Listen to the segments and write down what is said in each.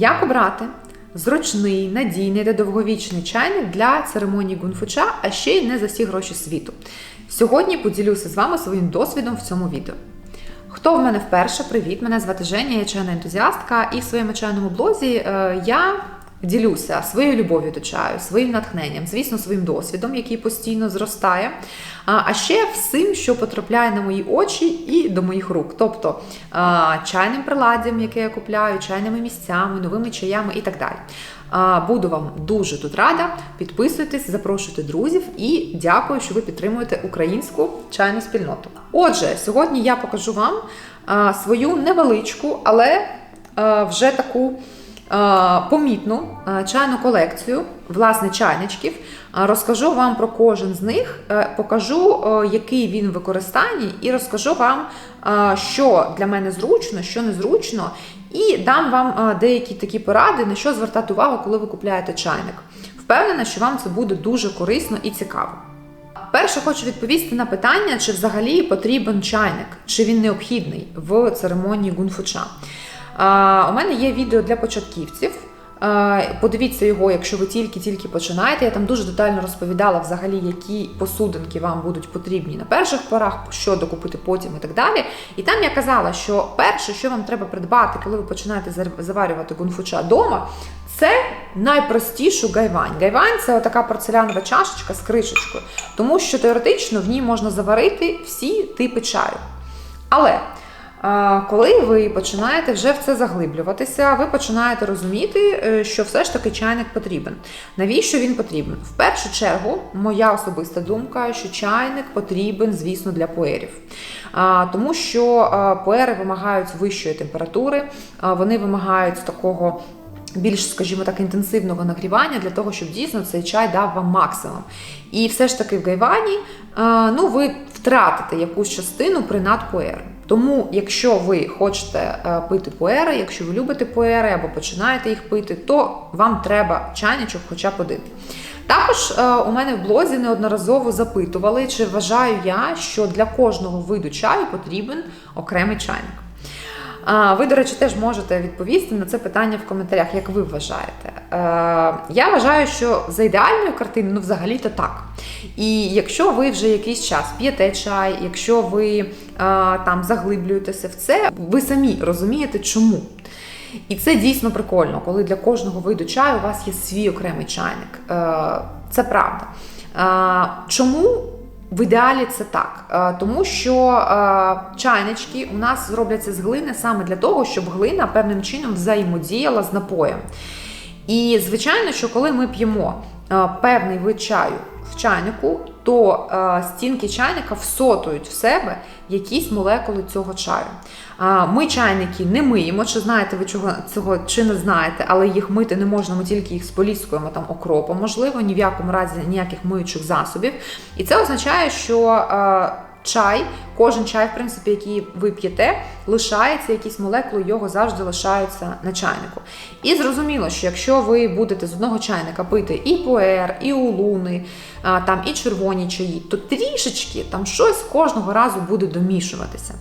Як обрати зручний, надійний та довговічний чайник для церемонії гунфуча, а ще й не за всі гроші світу. Сьогодні поділюся з вами своїм досвідом в цьому відео. Хто в мене вперше? Привіт! Мене звати Женя, я чайна ентузіастка, і в своєму чайному блозі е, я ділюся своєю любов'ю до чаю, своїм натхненням, звісно, своїм досвідом, який постійно зростає. А ще всім, що потрапляє на мої очі і до моїх рук. Тобто чайним приладдям, яке я купляю, чайними місцями, новими чаями і так далі. Буду вам дуже тут рада. Підписуйтесь, запрошуйте друзів і дякую, що ви підтримуєте українську чайну спільноту. Отже, сьогодні я покажу вам свою невеличку, але вже таку. Помітну чайну колекцію власне чайничків. Розкажу вам про кожен з них, е, покажу, який він в використанні, і розкажу вам, що для мене зручно, що незручно, і дам вам деякі такі поради, на що звертати увагу, коли ви купуєте чайник. Впевнена, що вам це буде дуже корисно і цікаво. Перше хочу відповісти на питання, чи взагалі потрібен чайник, чи він необхідний в церемонії гунфуча. У мене є відео для початківців. Подивіться його, якщо ви тільки-тільки починаєте. Я там дуже детально розповідала взагалі, які посудинки вам будуть потрібні на перших порах, що докупити потім і так далі. І там я казала, що перше, що вам треба придбати, коли ви починаєте заварювати гунфуча вдома, це найпростішу гайвань. Гайвань це така порцелянова чашечка з кришечкою, тому що теоретично в ній можна заварити всі типи чаю. Але коли ви починаєте вже в це заглиблюватися, ви починаєте розуміти, е, що все ж таки чайник потрібен. Навіщо він потрібен? В першу чергу, моя особиста думка, що чайник потрібен, звісно, для поерів. Тому що поери вимагають вищої температури, вони вимагають такого. Більш, скажімо так, інтенсивного нагрівання для того, щоб дійсно цей чай дав вам максимум. І все ж таки в гайвані ну, ви втратите якусь частину при надпоеру. Тому, якщо ви хочете е, пити пуери, якщо ви любите пуери або починаєте їх пити, то вам треба чайничок хоча б один. Також е, у мене в блозі неодноразово запитували, чи вважаю я, що для кожного виду чаю потрібен окремий чайник. Ви, до речі, теж можете відповісти на це питання в коментарях, як ви вважаєте. Е, я вважаю, що за ідеальною картиною, ну взагалі-то так. І якщо ви вже якийсь час п'єте чай, якщо ви е, там заглиблюєтеся в це, ви самі розумієте, чому. І це дійсно прикольно, коли для кожного виду чаю у вас є свій окремий чайник. Е, це правда. Чому? В ідеалі це так, е, тому що е, чайнички у нас зробляться з глини саме для того, щоб глина певним чином взаємодіяла з напоєм. І, звичайно, що коли ми п'ємо е, певний вид чаю в чайнику, то е, стінки чайника всотують в себе якісь молекули цього чаю. Е, ми чайники не миємо, чи знаєте ви чого цього чи не знаєте, але їх мити не можна, ми тільки їх споліскуємо там окропом, можливо, ні в якому разі ніяких миючих засобів. І це означає, що. Чай, кожен чай, в принципі, який ви п'єте, лишається якісь молекули, його завжди лишаються на чайнику. І зрозуміло, що якщо ви будете з одного чайника пити і пуер, і улуни, там і червоні чаї, то трішечки там щось кожного разу буде домішуватися.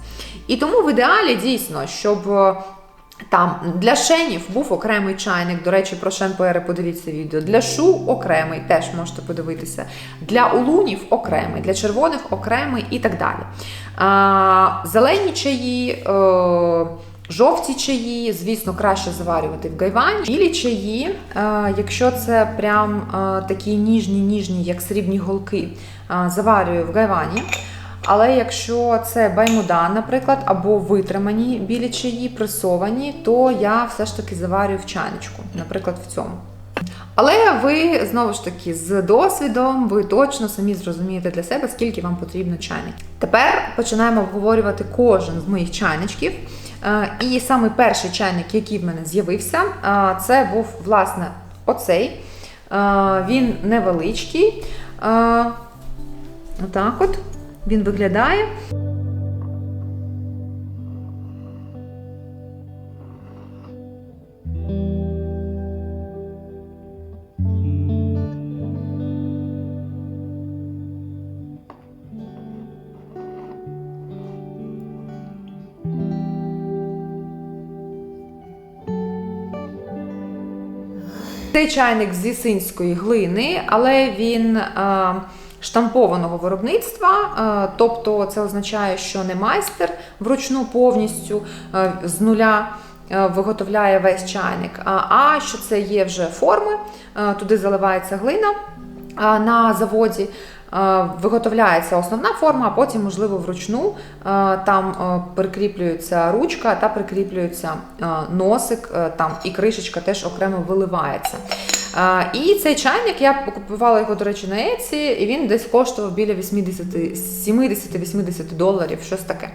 І тому в ідеалі дійсно, щоб там для шенів був окремий чайник. До речі, про шен поери подивіться відео. Для шу окремий, теж можете подивитися. Для улунів окремий, для червоних окремий і так далі. А, Зелені чаї. Е, Жовті чаї, звісно, краще заварювати в гайвані. Білі чаї, е, якщо це прям е, такі ніжні, ніжні, як срібні голки, заварюю в гайвані. Але якщо це баймуда, наприклад, або витримані білі чаї, пресовані, то я все ж таки заварюю в чайничку, наприклад, в цьому. Але ви, знову ж таки, з досвідом, ви точно самі зрозумієте для себе, скільки вам потрібно чайників. Тепер починаємо обговорювати кожен з моїх чайничків. Е, і саме перший чайник, який в мене з'явився, е, це був, власне, оцей. Е, він невеличкий. Отак от він виглядає. Цей чайник зі синської глини, але він а, штампованого виробництва, е, тобто це означає, що не майстер вручну повністю е, з нуля. е, Виготовляє весь чайник, а, що це є вже форми, туди заливається глина на заводі, виготовляється основна форма, а потім, можливо, вручну там прикріплюється ручка та прикріплюється носик, там і кришечка теж окремо виливається. І цей чайник я купувала його, до речі, на Еці, і він десь коштував біля 70-80 доларів, щось таке.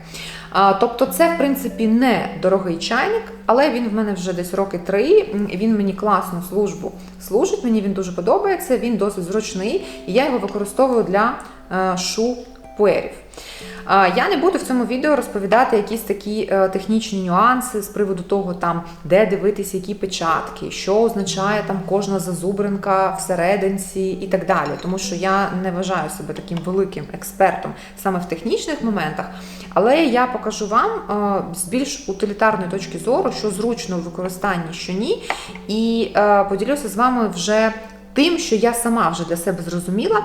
Тобто, це, в принципі, не дорогий чайник, але він в мене вже десь роки три. Він мені класну службу служить. Мені він дуже подобається. Він досить зручний, і я його використовую для е, шу пуерів. Е, Я не буду в цьому відео розповідати якісь такі е, технічні нюанси з приводу того, там, де дивитися, які печатки, що означає там кожна зазубринка всерединці і так далі. Тому що я не вважаю себе таким великим експертом саме в технічних моментах. Але я покажу вам е, з більш утилітарної точки зору, що зручно в використанні, що ні. І е, поділюся з вами вже тим, що я сама вже для себе зрозуміла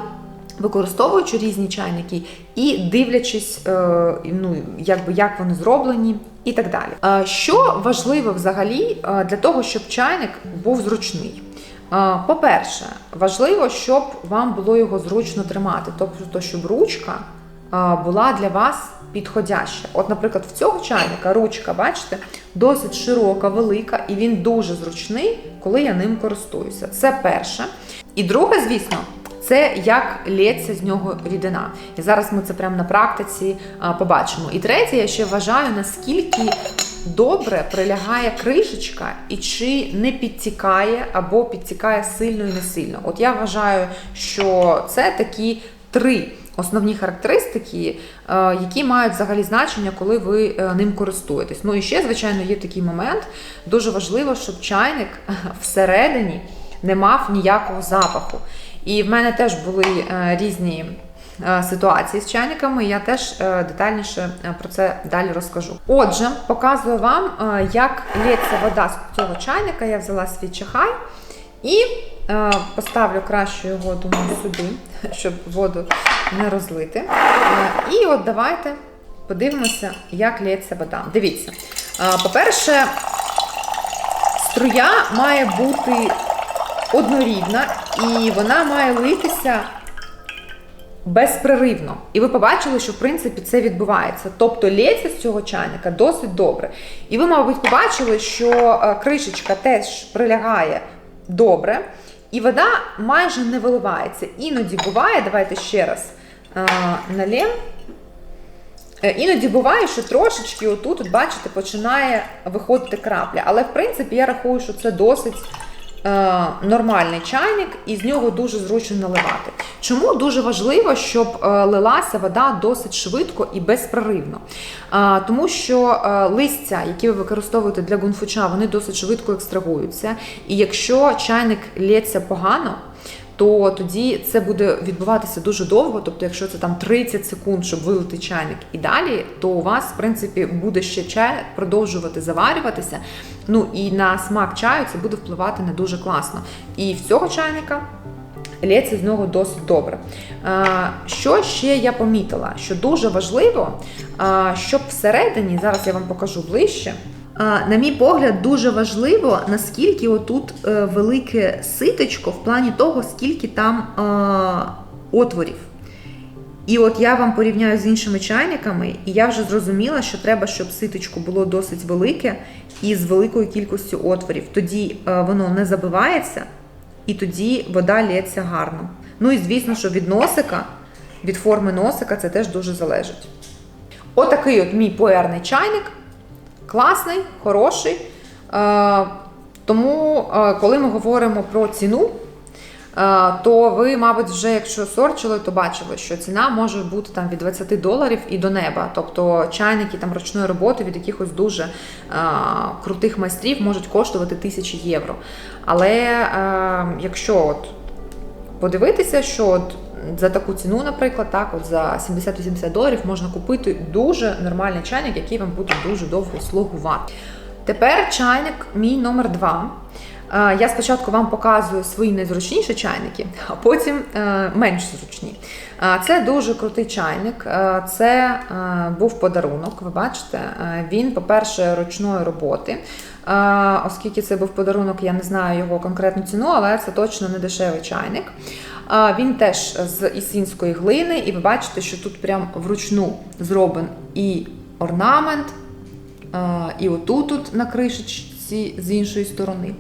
використовуючи різні чайники і дивлячись, е, ну, якби, як вони зроблені і так далі. Е, Що важливо взагалі е, для того, щоб чайник був зручний? По-перше, важливо, щоб вам було його зручно тримати, тобто, щоб ручка була для вас підходяща. От, наприклад, в цього чайника ручка, бачите, досить широка, велика, і він дуже зручний, коли я ним користуюся. Це перше. І друге, звісно, це як лється з нього рідина. І зараз ми це прямо на практиці побачимо. І третє, я ще вважаю, наскільки добре прилягає кришечка і чи не підтікає або підтікає сильно і не сильно. От я вважаю, що це такі три. Основні характеристики, е, які мають взагалі значення, коли ви е, ним користуєтесь. Ну і ще, звичайно, є такий момент. Дуже важливо, щоб чайник всередині не мав ніякого запаху. І в мене теж були е, різні е, ситуації з чайниками. Я теж е, детальніше про це далі розкажу. Отже, показую вам, як лється вода з цього чайника. Я взяла свій чахай і поставлю краще його думаю, сюди, щоб воду не розлити. І от давайте подивимося, як лється вода. Дивіться, по-перше, струя має бути однорідна і вона має литися безпреривно. І ви побачили, що в принципі це відбувається. Тобто лється з цього чайника досить добре. І ви, мабуть, побачили, що е, кришечка теж прилягає добре, і вода майже не виливається. Іноді буває, давайте ще раз е, налєм. Е, Іноді буває, що трошечки отут, от бачите, починає виходити крапля. Але в принципі я рахую, що це досить нормальний чайник, і з нього дуже зручно наливати. Чому дуже важливо, щоб е, лилася вода досить швидко і безпроривно? Е, тому що е, листя, які ви використовуєте для гунфуча, вони досить швидко екстрагуються. І якщо чайник лється погано, то тоді це буде відбуватися дуже довго. Тобто, якщо це там 30 секунд, щоб вилити чайник і далі, то у вас, в принципі, буде ще чай продовжувати заварюватися. Ну і на смак чаю це буде впливати не дуже класно. І в цього чайника лється з нього досить добре. Що ще я помітила? Що дуже важливо, щоб всередині, зараз я вам покажу ближче. На мій погляд, дуже важливо, наскільки отут е, велике ситочко в плані того, скільки там отворів. І от я вам порівняю з іншими чайниками, і я вже зрозуміла, що треба, щоб ситочко було досить велике і з великою кількістю отворів. Тоді е, воно не забивається, і тоді вода лється гарно. Ну і звісно, що від носика, від форми носика це теж дуже залежить. Отакий от мій пуерний чайник. Класний, хороший. Е, Тому, е, коли ми говоримо про ціну, е, то ви, мабуть, вже якщо сорчили, то бачили, що ціна може бути там від 20 доларів і до неба. Тобто чайники там ручної роботи від якихось дуже е, крутих майстрів можуть коштувати тисячі євро. Але е, якщо от подивитися, що от за таку ціну, наприклад, так, от за 70-80 доларів можна купити дуже нормальний чайник, який вам буде дуже довго слугувати. Тепер чайник мій номер два. Е, Я спочатку вам показую свої найзручніші чайники, а потім е, менш зручні. Е, Це дуже крутий чайник. Це був подарунок. Ви бачите, він, по-перше, ручної роботи. Оскільки це був подарунок, я не знаю його конкретну ціну, але це точно не дешевий чайник. Він теж з ісінської глини, і ви бачите, що тут прям вручну зроблен і орнамент, і отут тут на кришечці з іншої сторони.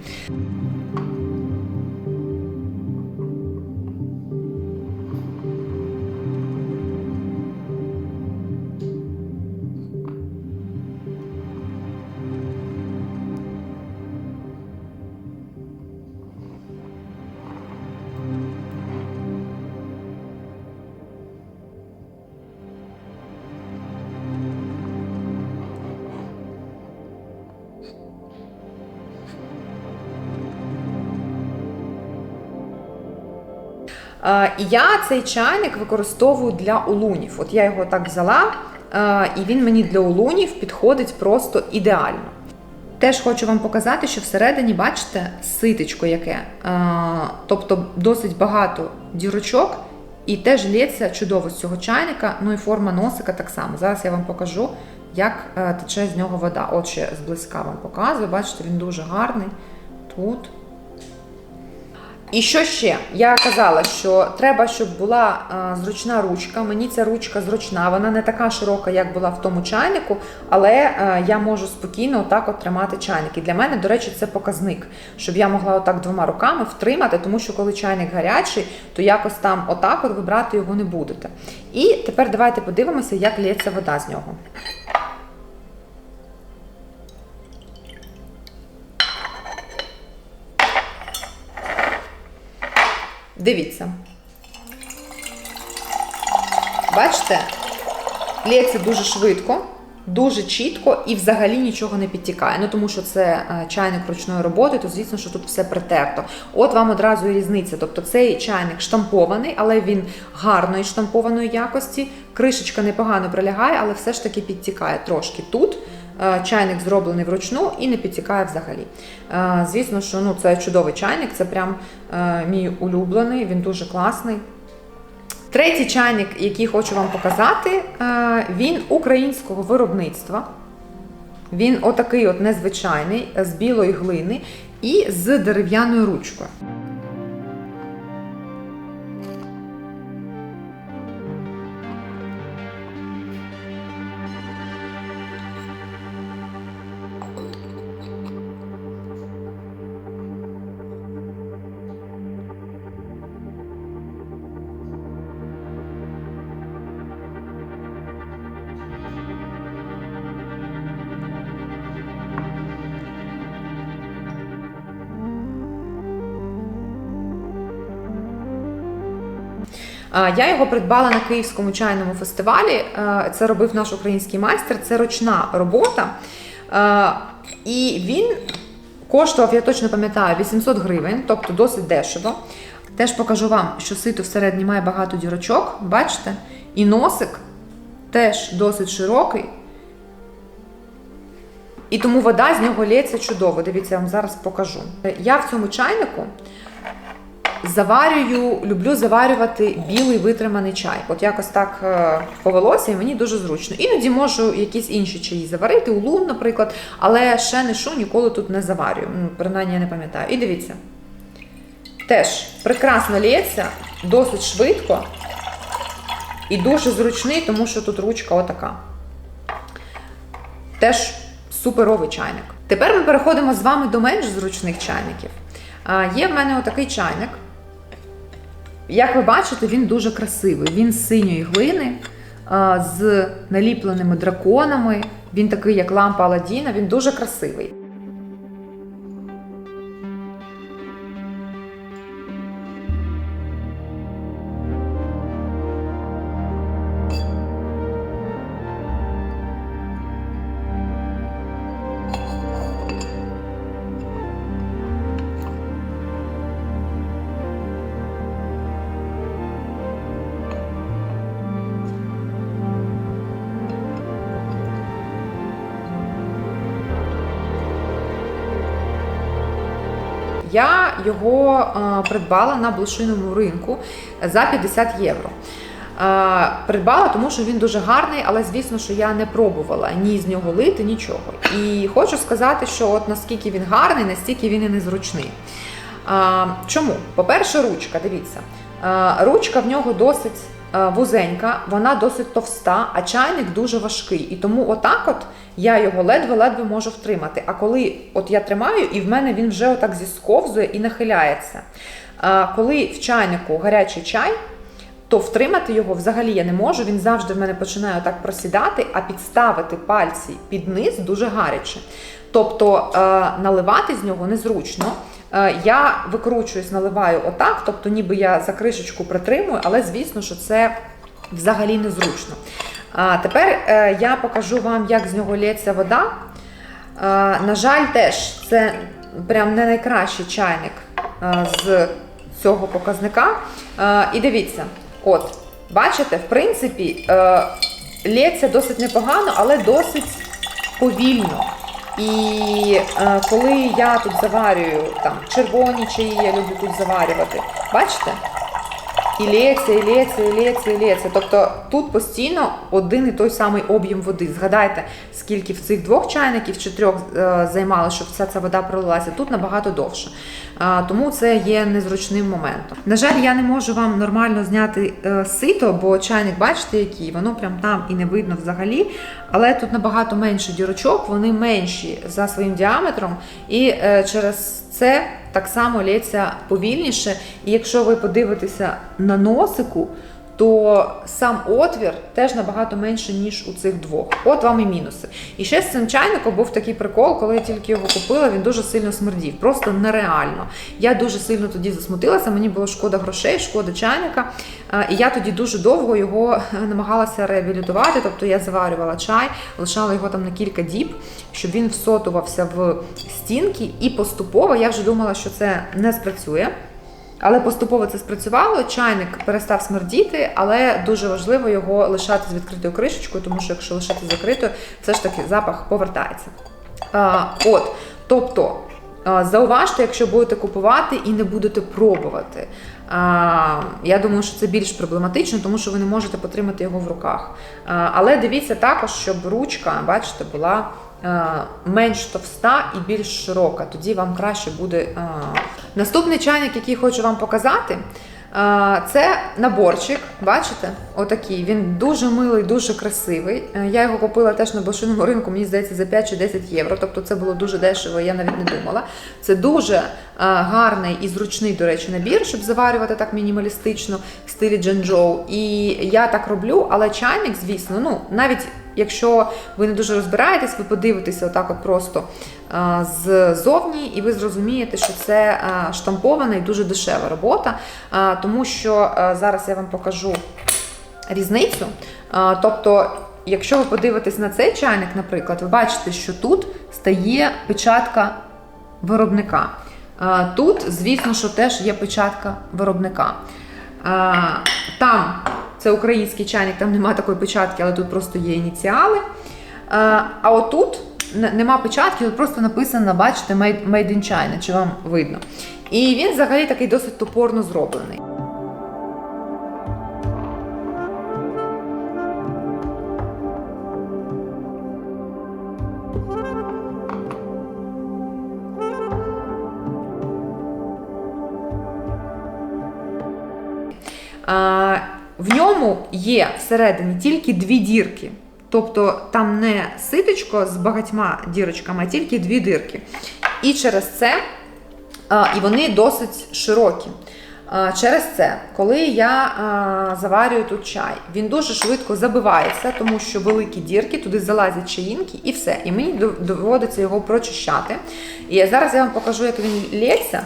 І я цей чайник використовую для улунів. От я його так взяла, е, і він мені для улунів підходить просто ідеально. Теж хочу вам показати, що всередині, бачите, ситечко яке. Е, Тобто досить багато дірочок, і теж лється чудово з цього чайника. Ну і форма носика так само. Зараз я вам покажу, як е, тече з нього вода. От ще зблизька вам показую. Бачите, він дуже гарний. Тут. І що ще? Я казала, що треба, щоб була е, зручна ручка. Мені ця ручка зручна, вона не така широка, як була в тому чайнику, але е, я можу спокійно отак от тримати чайник. І для мене, до речі, це показник, щоб я могла отак двома руками втримати, тому що коли чайник гарячий, то якось там отак от вибрати його не будете. І тепер давайте подивимося, як лється вода з нього. Дивіться. Бачите, лється дуже швидко, дуже чітко і взагалі нічого не підтікає. Ну тому що це е, чайник ручної роботи, то звісно, що тут все притерто. От вам одразу і різниця. Тобто цей чайник штампований, але він гарної штампованої якості. Кришечка непогано прилягає, але все ж таки підтікає трошки тут. Е, Чайник зроблений вручну і не підтікає взагалі. Е, Звісно, що ну, це чудовий чайник, це прям е, мій улюблений, він дуже класний. Третій чайник, який хочу вам показати, він українського виробництва. Він отакий от незвичайний, з білої глини і з дерев'яною ручкою. Я його придбала на Київському чайному фестивалі. Це робив наш український майстер. Це ручна робота. І він коштував, я точно пам'ятаю, 800 гривень, тобто досить дешево. Теж покажу вам, що сито всередині має багато дірочок, бачите? І носик теж досить широкий. І тому вода з нього лється чудово. Дивіться, я вам зараз покажу. Я в цьому чайнику заварюю, люблю заварювати білий витриманий чай. От якось так е, повелося, і мені дуже зручно. Іноді можу якісь інші чаї заварити, улун, наприклад, але ще не шу, ніколи тут не заварюю. Ну, принаймні я не пам'ятаю. І дивіться. Теж прекрасно лється, досить швидко і дуже зручний, тому що тут ручка отака. Теж суперовий чайник. Тепер ми переходимо з вами до менш зручних чайників. Є в мене отакий чайник. Як ви бачите, він дуже красивий. Він з синьої глини, з наліпленими драконами. Він такий, як лампа Аладдіна, він дуже красивий. Я його е, придбала на блошиному ринку за 50 євро. Е, Придбала, тому що він дуже гарний, але звісно, що я не пробувала ні з нього лити, нічого. І хочу сказати, що от наскільки він гарний, настільки він і незручний. Чому? По-перше, ручка, дивіться. Ручка в нього досить вузенька, вона досить товста, а чайник дуже важкий. І тому отак от я його ледве-ледве можу втримати. А коли от я тримаю, і в мене він вже отак зісковзує і нахиляється. А, Коли в чайнику гарячий чай, то втримати його взагалі я не можу. Він завжди в мене починає так просідати, а підставити пальці під низ дуже гаряче. Тобто е, наливати з нього незручно. Е, Я викручуюсь, наливаю отак, тобто ніби я за кришечку притримую, але звісно, що це взагалі незручно. А тепер е, я покажу вам, як з нього лється вода. На жаль, теж це прям не найкращий чайник з цього показника. І дивіться, от, бачите, в принципі, е, лється досить непогано, але досить повільно. І е, коли я тут заварюю там червоні чаї, я люблю тут заварювати, бачите? І лється, і лється, і лється, і лється. Тобто тут постійно один і той самий об'єм води. Згадайте, скільки в цих двох чайників чи трьох е, займало, щоб вся ця вода пролилася. Тут набагато довше. Тому це є незручним моментом. На жаль, я не можу вам нормально зняти е, сито, бо чайник, бачите, який, воно прям там і не видно взагалі. Але тут набагато менше дірочок, вони менші за своїм діаметром, і е, через це так само лється повільніше. І якщо ви подивитеся на носику, то сам отвір теж набагато менше, ніж у цих двох. От вам і мінуси. І ще з цим чайником був такий прикол, коли я тільки його купила, він дуже сильно смердів. Просто нереально. Я дуже сильно тоді засмутилася, мені було шкода грошей, шкода чайника. Е, І я тоді дуже довго його намагалася реабілітувати. Тобто я заварювала чай, лишала його там на кілька діб, щоб він всотувався в стінки, і поступово я вже думала, що це не спрацює. Але поступово це спрацювало. Чайник перестав смердіти, але дуже важливо його лишати з відкритою кришечкою, тому що якщо лишати закритою, все ж таки запах повертається. А, от, тобто, зауважте, якщо будете купувати і не будете пробувати. Я думаю, що це більш проблематично, тому що ви не можете потримати його в руках. Але дивіться також, щоб ручка, бачите, була менш товста і більш широка. Тоді вам краще буде. е. Наступний чайник, який хочу вам показати, е, це наборчик. Бачите? Отакий. Він дуже милий, дуже красивий. Е, Я його купила теж на блошиному ринку, мені здається, за 5 чи 10 євро. Тобто це було дуже дешево, я навіть не думала. Це дуже е, гарний і зручний, до речі, набір, щоб заварювати так мінімалістично в стилі Дженджоу. І я так роблю, але чайник, звісно, ну навіть якщо ви не дуже розбираєтесь, ви подивитеся отак от просто ззовні, і ви зрозумієте, що це штампована і дуже дешева робота, тому що зараз я вам покажу різницю. Тобто, якщо ви подивитесь на цей чайник, наприклад, ви бачите, що тут стає печатка виробника. Тут, звісно, що теж є печатка виробника. Там це український чайник, там немає такої печатки, але тут просто є ініціали. Е, А отут нема печатки, тут просто написано, бачите, made in China, чи вам видно. І він взагалі такий досить топорно зроблений. Ньому є всередині тільки дві дірки. Тобто там не ситочко з багатьма дірочками, а тільки дві дирки. І через це, і вони досить широкі. Через це, коли я заварюю тут чай, він дуже швидко забивається, тому що великі дірки, туди залазять чаїнки і все. І мені доводиться його прочищати. І зараз я вам покажу, як він лється.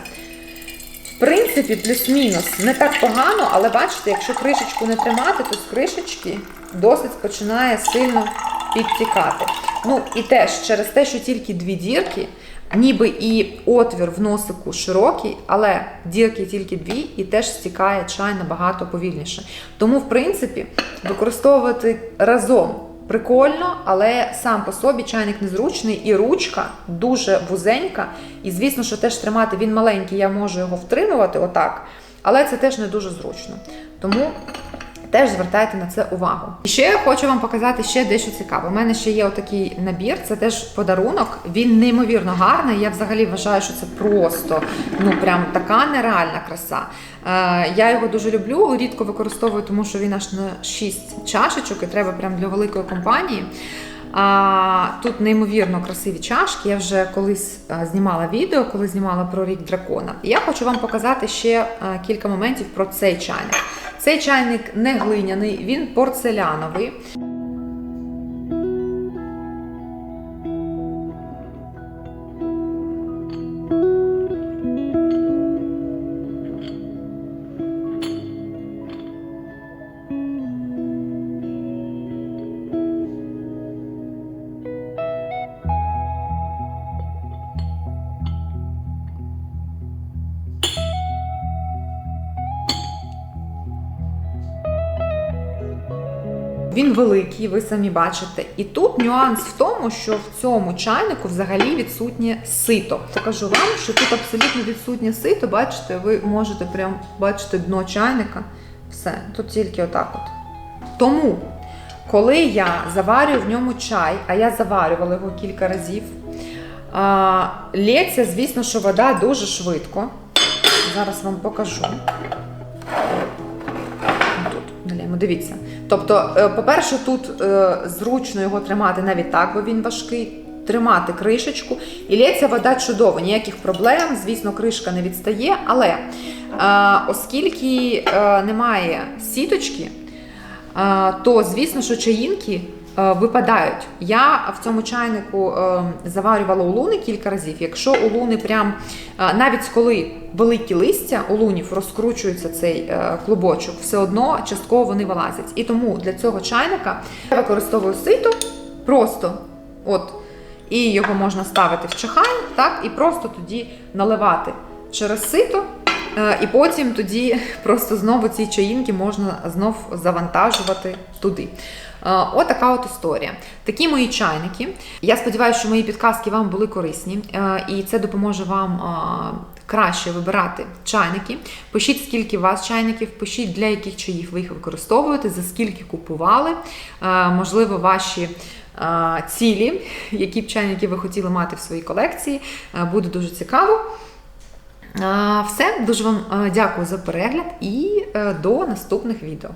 В принципі, плюс-мінус не так погано, але бачите, якщо кришечку не тримати, то з кришечки досить починає сильно підтікати. Ну і теж через те, що тільки дві дірки, ніби і отвір в носику широкий, але дірки тільки дві, і теж стікає чай набагато повільніше. Тому, в принципі, використовувати разом прикольно, але сам по собі чайник незручний, і ручка дуже вузенька. І звісно, що теж тримати він маленький, я можу його втримувати отак, але це теж не дуже зручно. Тому теж звертайте на це увагу. І ще я хочу вам показати ще дещо цікаве. У мене ще є отакий набір, це теж подарунок. Він неймовірно гарний. Я взагалі вважаю, що це просто ну прям така нереальна краса. Е, я його дуже люблю, рідко використовую, тому що він аж на 6 чашечок і треба прям для великої компанії. А, тут неймовірно красиві чашки. Я вже колись а, знімала відео, коли знімала про рік дракона. І я хочу вам показати ще а, кілька моментів про цей чайник. Цей чайник не глиняний, він порцеляновий. Великий, ви самі бачите. І тут нюанс в тому, що в цьому чайнику взагалі відсутнє сито. Покажу вам, що тут абсолютно відсутнє сито. Бачите, ви можете прям бачити дно чайника. Все, тут тільки отак от. Тому, коли я заварюю в ньому чай, а я заварювала його кілька разів, лється, звісно, що вода дуже швидко. Зараз вам покажу. Тут дивіться. Тобто, е, по-перше, тут е, зручно його тримати навіть так, бо він важкий. Тримати кришечку і лється вода чудово, ніяких проблем. Звісно, кришка не відстає. Але е, оскільки е, немає сіточки, е, то звісно, що чаїнки випадають. Я в цьому чайнику е, заварювала улуни кілька разів. Якщо улуни прям е, навіть коли великі листя улунів розкручується цей е, клубочок, все одно частково вони вилазять. І тому для цього чайника я використовую сито просто от. І його можна ставити в чахай, так, і просто тоді наливати через сито. Е, І потім тоді просто знову ці чаїнки можна знов завантажувати туди. Е, Отака от історія. Такі мої чайники. Я сподіваюся, що мої підказки вам були корисні, е, і це допоможе вам краще вибирати чайники. Пишіть, скільки у вас чайників, пишіть, для яких чаїв ви їх використовуєте, за скільки купували. Можливо, ваші цілі, які б чайники ви хотіли мати в своїй колекції. Буде дуже цікаво. Все, дуже вам е, дякую за перегляд і е, до наступних відео.